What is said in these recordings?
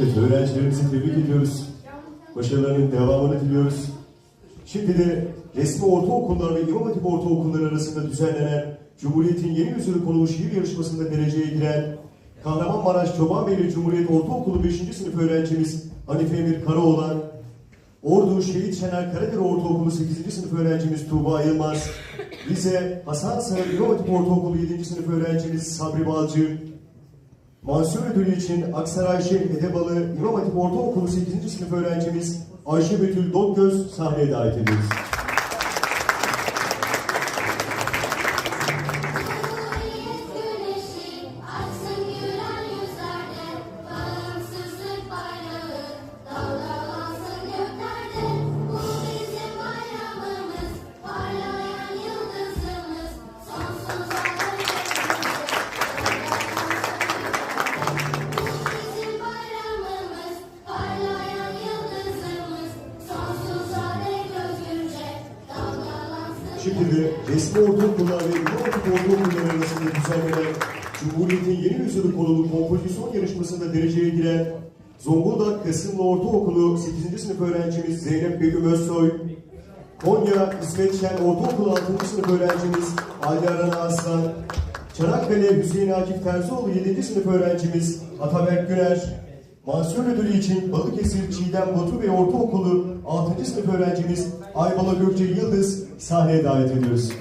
Evet, öğrencilerimizi tebrik ediyoruz. Başarılarının devamını diliyoruz. Şimdi de resmi ortaokullar ve İmam Hatip ortaokulları arasında düzenlenen Cumhuriyet'in yeni yüzyılı konulu şiir yarışmasında dereceye giren Kahramanmaraş Çobanbeyli Cumhuriyet Ortaokulu 5. sınıf öğrencimiz Hanife Emir Karaoğlan, Ordu Şehit Şener Karadere Ortaokulu 8. sınıf öğrencimiz Tuğba Yılmaz, Rize Hasan Sarı İmam Hatip Ortaokulu 7. sınıf öğrencimiz Sabri Balcı, Mansur ödülü için Aksaray Şehir Edebalı İmam Hatip Ortaokulu 8. sınıf öğrencimiz Ayşe Betül Dokgöz sahneye davet ediyoruz. Dalgalansın Şimdi de resmi ortaokullar ve Hatip ortaokulları arasında düzenlenen Cumhuriyet'in yeni yüzyılı konulu kompozisyon yarışmasında dereceye giren Zonguldak Kasımlı Ortaokulu 8. sınıf öğrencimiz Zeynep Begüm Özsoy, Konya İsmet Şen Ortaokulu 6. sınıf öğrencimiz Ayda Rana Aslan, Çanakkale Hüseyin Akif Terzioğlu 7. sınıf öğrencimiz Ataberk Güner, Mansur ödülü için Balıkesir Çiğdem Batu Bey Ortaokulu 6. sınıf öğrencimiz Aybala Gökçe Yıldız sahneye davet ediyoruz.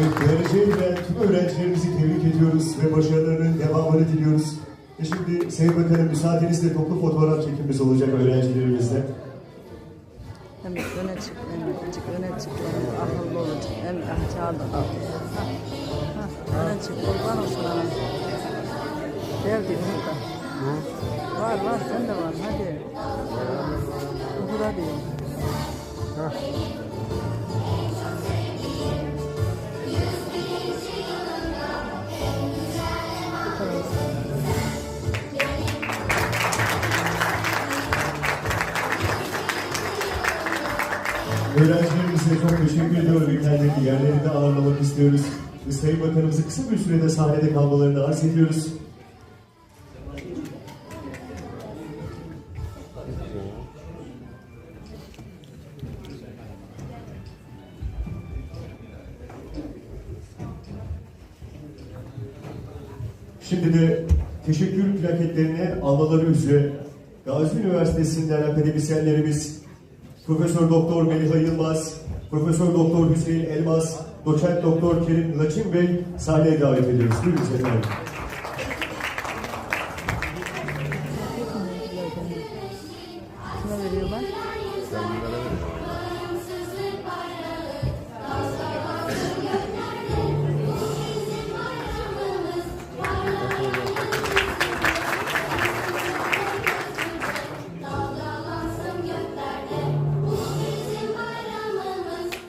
Evet, dereceye giren tüm öğrencilerimizi tebrik ediyoruz ve başarılarının devamını diliyoruz. Ve şimdi Sayın Bakanım müsaadenizle toplu fotoğraf çekimimiz olacak öğrencilerimizle. Hem öne çık, hem çık, öne çık, hem akıllı olacak, hem aşağıda al. Ha, ha, öne çık, kurban olsun ana. Geldi Umut da. Var var, sen de var, hadi. Umut hadi. Öğrencilerimize çok teşekkür ediyorum. Kendilerini yerlerinde ağırlamak istiyoruz. Ve Sayın Bakanımızı kısa bir sürede sahnede kalmalarını arz ediyoruz. Şimdi de teşekkür plaketlerini almaları üzere Gazi Üniversitesi'nden akademisyenlerimiz Profesör Doktor Meliha Yılmaz, Profesör Doktor Hüseyin Elmas, Doçent Doktor Kerim Laçin Bey sahneye davet ediyoruz. Buyurun efendim.